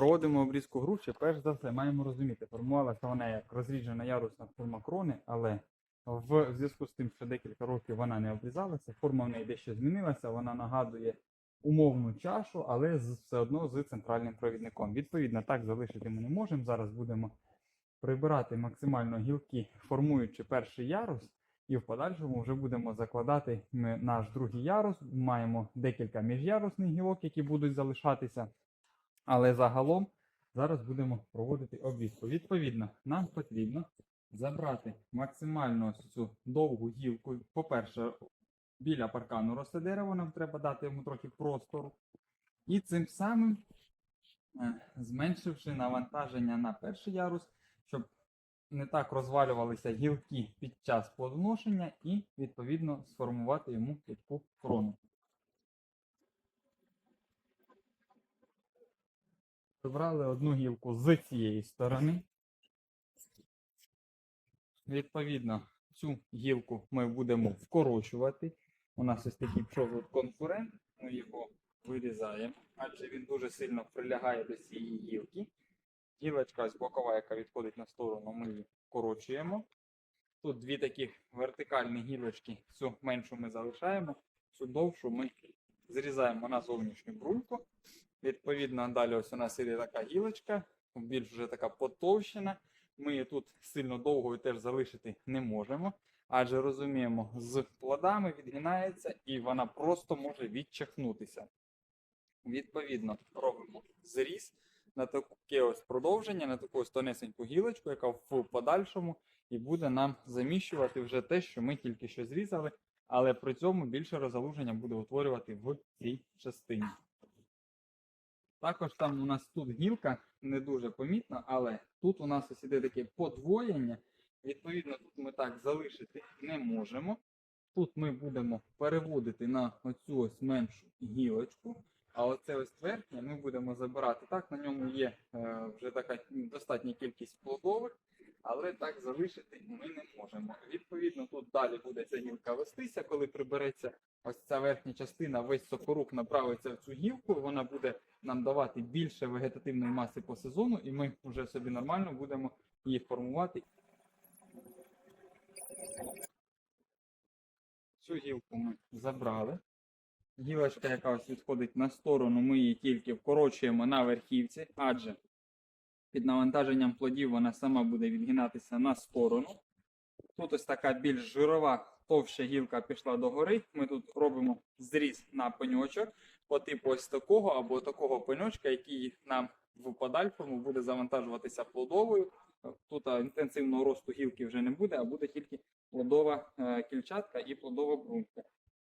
проводимо обрізку груші, перш за все маємо розуміти, формувалася вона як розріджена ярусна форма крони, але в зв'язку з тим, що декілька років вона не обрізалася, форма в неї дещо змінилася, вона нагадує умовну чашу, але з, все одно з центральним провідником. Відповідно, так залишити ми не можемо. Зараз будемо прибирати максимально гілки, формуючи перший ярус. І в подальшому вже будемо закладати ми наш другий ярус. Маємо декілька міжярусних гілок, які будуть залишатися. Але загалом зараз будемо проводити обрізку. Відповідно, нам потрібно забрати максимально цю довгу гілку. По-перше, біля паркану росте дерево, нам треба дати йому трохи простору. І цим самим, е, зменшивши навантаження на перший ярус, щоб не так розвалювалися гілки під час плодоношення і, відповідно, сформувати йому таку крону. Прибрали одну гілку з цієї сторони. Відповідно, цю гілку ми будемо вкорочувати. У нас ось такий пішов конкурент, ми його вирізаємо, адже він дуже сильно прилягає до цієї гілки. Гілочка ось бокова, яка відходить на сторону, ми її вкорочуємо. Тут дві такі вертикальні гілочки, цю меншу ми залишаємо, цю довшу ми зрізаємо на зовнішню бруньку. Відповідно, далі ось у нас іде така гілочка, більш вже така потовщена. Ми її тут сильно довгою теж залишити не можемо, адже розуміємо, з плодами відгинається і вона просто може відчахнутися. Відповідно, робимо зріз на таке ось продовження, на таку ось тонесеньку гілочку, яка в подальшому і буде нам заміщувати вже те, що ми тільки що зрізали, але при цьому більше розгалуження буде утворювати в цій частині. Також там у нас тут гілка не дуже помітна, але тут у нас ось іде таке подвоєння. Відповідно, тут ми так залишити не можемо. Тут ми будемо переводити на оцю ось меншу гілочку. А оце ось верхнє ми будемо забирати. Так, на ньому є е, вже така достатня кількість плодових, але так залишити ми не можемо. Тут далі буде ця гілка вестися, коли прибереться ось ця верхня частина, весь сокорук направиться в цю гілку, вона буде нам давати більше вегетативної маси по сезону, і ми вже собі нормально будемо її формувати. Цю гілку ми забрали. Гілочка, яка ось відходить на сторону, ми її тільки вкорочуємо на верхівці, адже під навантаженням плодів вона сама буде відгинатися на сторону. Тут ось така більш жирова, товща гілка пішла догори. Ми тут робимо зріз на пеньочок по типу ось такого або такого пеньочка, який нам в подальшому буде завантажуватися плодовою. Тут інтенсивного росту гілки вже не буде, а буде тільки плодова е, кільчатка і плодова брунька.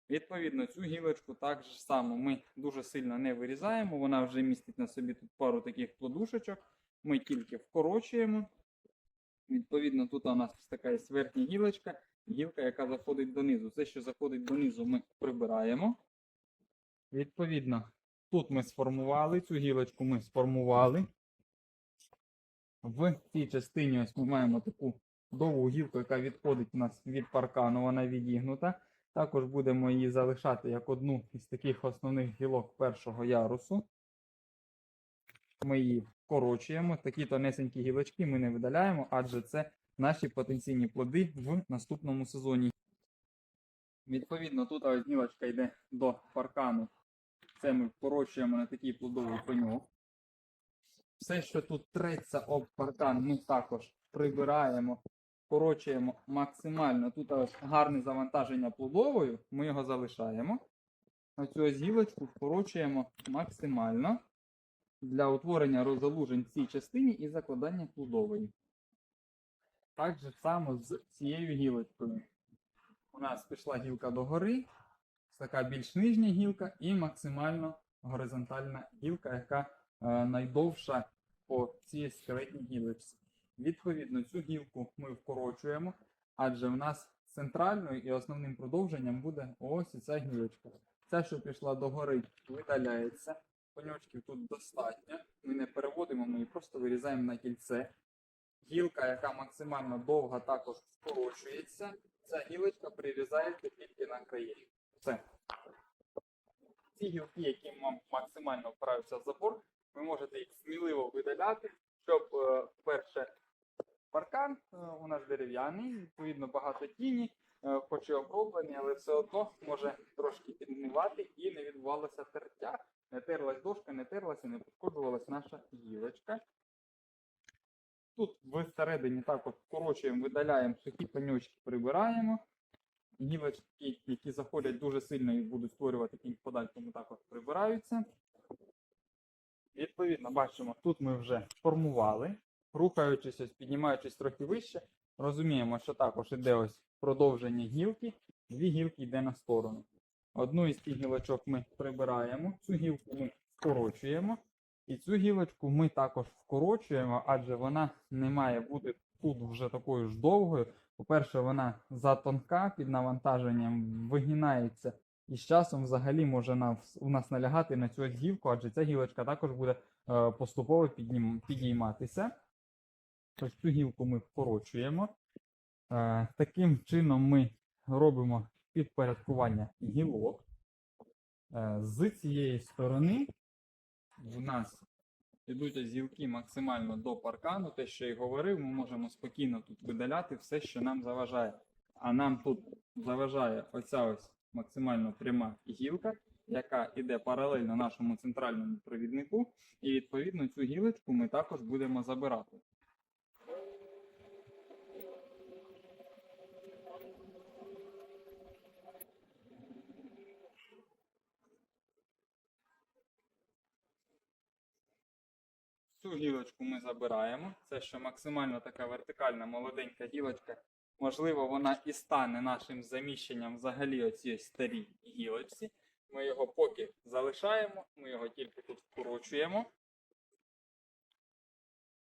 Відповідно, цю гілочку так же само ми дуже сильно не вирізаємо. Вона вже містить на собі тут пару таких плодушечок. Ми тільки вкорочуємо. Відповідно, тут у нас така є верхня гілочка, гілка, яка заходить донизу. Все, що заходить донизу, ми прибираємо. Відповідно, тут ми сформували, цю гілочку ми сформували. В цій частині ось ми маємо таку довгу гілку, яка відходить у нас від паркану, вона відігнута. Також будемо її залишати як одну із таких основних гілок першого ярусу. Ми її вкорочуємо. Такі тонесенькі гілочки ми не видаляємо, адже це наші потенційні плоди в наступному сезоні. Відповідно, тут ось гілочка йде до паркану. Це ми вкорочуємо на такий плодовий пеньок. Все, що тут треться об паркан, ми також прибираємо, вкорочуємо максимально. Тут ось гарне завантаження плодовою, ми його залишаємо. Оцю ось гілочку вкорочуємо максимально для утворення розгалужень в цій частині і закладання плодової. Так же само з цією гілочкою. У нас пішла гілка догори, така більш нижня гілка і максимально горизонтальна гілка, яка е, найдовша по цій скелетній гілочці. Відповідно, цю гілку ми вкорочуємо, адже в нас центральною і основним продовженням буде ось ця гілочка. Ця, що пішла догори, видаляється. Пеньочків тут достатньо. Ми не переводимо, ми її просто вирізаємо на кільце. Гілка, яка максимально довга, також скорочується. Ця гілочка прирізається тільки на краї. Все. Ці гілки, які максимально впираються в забор, ви можете їх сміливо видаляти, щоб е, перше паркан е, у нас дерев'яний, відповідно багато тіні, е, хоч і оброблений, але все одно може трошки підгнивати і не відбувалося тертя, не терлась дошка, не терлася, не пошкоджувалась наша гілочка. Тут всередині також вкорочуємо, видаляємо сухі пеньочки, прибираємо. Гілочки, які заходять дуже сильно і будуть створювати кінь в подальшому, також прибираються. Відповідно, бачимо, тут ми вже формували, рухаючись, ось, піднімаючись трохи вище, розуміємо, що також іде ось продовження гілки, дві гілки йде на сторону. Одну із тих гілочок ми прибираємо, цю гілку ми скорочуємо, і цю гілочку ми також вкорочуємо, адже вона не має бути тут вже такою ж довгою. По-перше, вона затонка під навантаженням вигинається і з часом взагалі може у нас налягати на цю гілку, адже ця гілочка також буде е, поступово підійматися. Ось цю гілку ми вкорочуємо. Е, таким чином ми робимо підпорядкування гілок. Е, з цієї сторони в нас Ідуть ось гілки максимально до паркану, те, що я говорив, ми можемо спокійно тут видаляти все, що нам заважає. А нам тут заважає оця ось максимально пряма гілка, яка йде паралельно нашому центральному провіднику, і відповідно цю гілочку ми також будемо забирати. Цю гілочку ми забираємо. Це що максимально така вертикальна молоденька гілочка. Можливо, вона і стане нашим заміщенням взагалі оцій старій гілочці. Ми його поки залишаємо, ми його тільки тут вкорочуємо.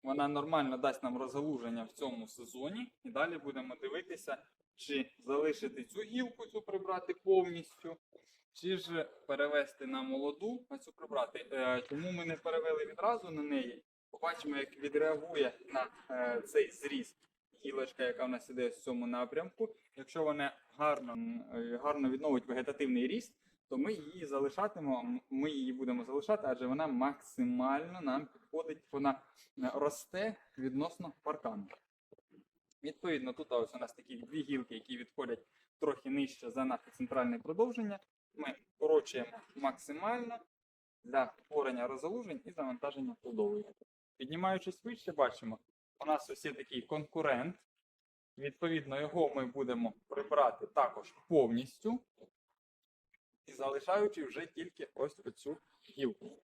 Вона нормально дасть нам розгалуження в цьому сезоні. І далі будемо дивитися, чи залишити цю гілку, цю прибрати повністю, чи ж перевести на молоду, цю прибрати. Е, Чому ми не перевели відразу на неї? Побачимо, як відреагує на е, цей зріз гілочка, яка в нас іде в цьому напрямку. Якщо вона гарно, е, гарно відновить вегетативний ріст, то ми її залишатимемо, м- ми її будемо залишати, адже вона максимально нам підходить, вона росте відносно паркану. Відповідно, тут ось у нас такі дві гілки, які відходять трохи нижче за наше центральне продовження. Ми скорочуємо максимально для створення розгалужень і завантаження плодової. Піднімаючись вище, бачимо, у нас ось є такий конкурент. Відповідно, його ми будемо прибрати також повністю і залишаючи вже тільки ось оцю гілку.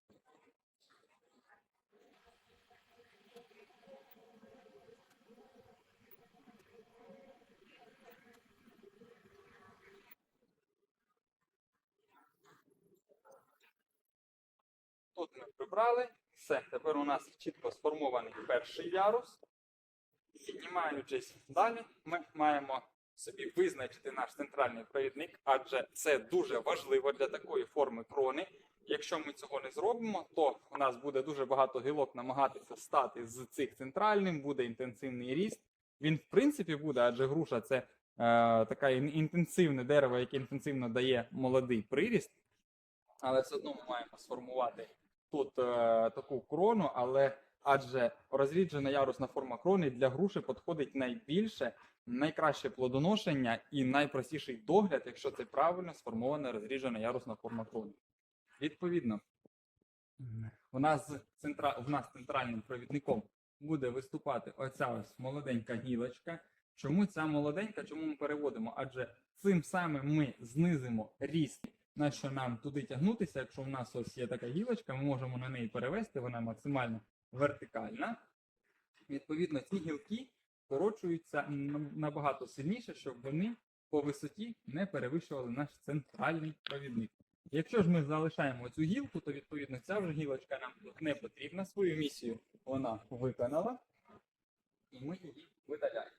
Тут ми прибрали. Все, тепер у нас чітко сформований перший ярус. Піднімаючись далі, ми маємо собі визначити наш центральний провідник, адже це дуже важливо для такої форми крони. Якщо ми цього не зробимо, то у нас буде дуже багато гілок намагатися стати з цих центральним, буде інтенсивний ріст. Він, в принципі, буде, адже груша це е, таке інтенсивне дерево, яке інтенсивно дає молодий приріст. Але все одно ми маємо сформувати тут е, таку крону, але адже розріджена ярусна форма крони для груші підходить найбільше, найкраще плодоношення і найпростіший догляд, якщо це правильно сформована розріджена ярусна форма крони. Відповідно, у нас, центра... в нас центральним провідником буде виступати оця ось молоденька гілочка. Чому ця молоденька? Чому ми переводимо? Адже цим самим ми знизимо ріст на що нам туди тягнутися, якщо в нас ось є така гілочка, ми можемо на неї перевести, вона максимально вертикальна. Відповідно, ці гілки скорочуються набагато сильніше, щоб вони по висоті не перевищували наш центральний провідник. Якщо ж ми залишаємо цю гілку, то відповідно ця вже гілочка нам не потрібна. Свою місію вона виконала, і ми її видаляємо.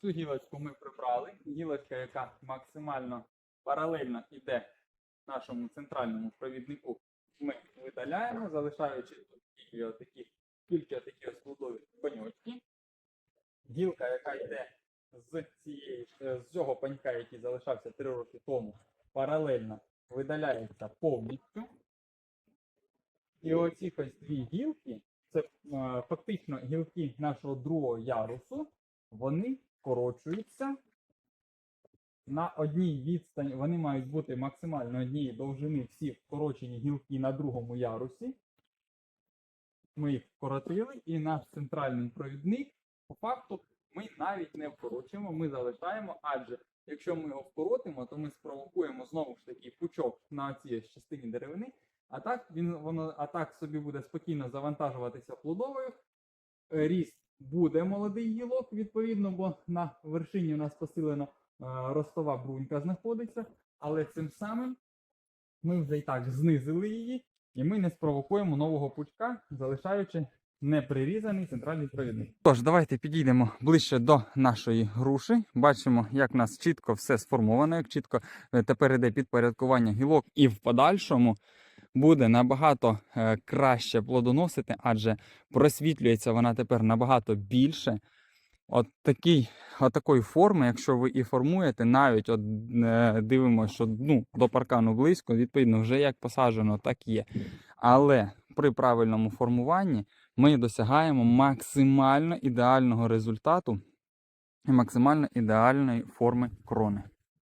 Цю гілочку ми прибрали. Гілочка, яка максимально паралельно йде нашому центральному провіднику, ми видаляємо, залишаючи тільки отакі, тільки отакі ось коньочки. Гілка, яка йде з цієї е, з цього панька, який залишався 3 роки тому, паралельно видаляється повністю. І оці ось дві гілки, це е, фактично гілки нашого другого ярусу, вони скорочуються на одній відстані. Вони мають бути максимально однієї довжини всі вкорочені гілки на другому ярусі. Ми їх вкоротили, і наш центральний провідник, по факту, ми навіть не вкорочуємо, ми залишаємо, адже якщо ми його вкоротимо, то ми спровокуємо знову ж таки пучок на цій частині деревини, а так він воно а так собі буде спокійно завантажуватися плодовою. Ріст буде молодий гілок, відповідно, бо на вершині у нас посилена е, ростова брунька знаходиться, але цим самим ми вже і так знизили її, і ми не спровокуємо нового пучка, залишаючи неприрізаний центральний провідник. Тож, давайте підійдемо ближче до нашої груші. Бачимо, як в нас чітко все сформовано, як чітко е, тепер іде підпорядкування гілок, і в подальшому буде набагато е, краще плодоносити, адже просвітлюється вона тепер набагато більше. От такий, от такої форми, якщо ви і формуєте, навіть от е, дивимося, що ну, до паркану близько, відповідно, вже як посаджено, так є. Але при правильному формуванні ми досягаємо максимально ідеального результату і максимально ідеальної форми крони.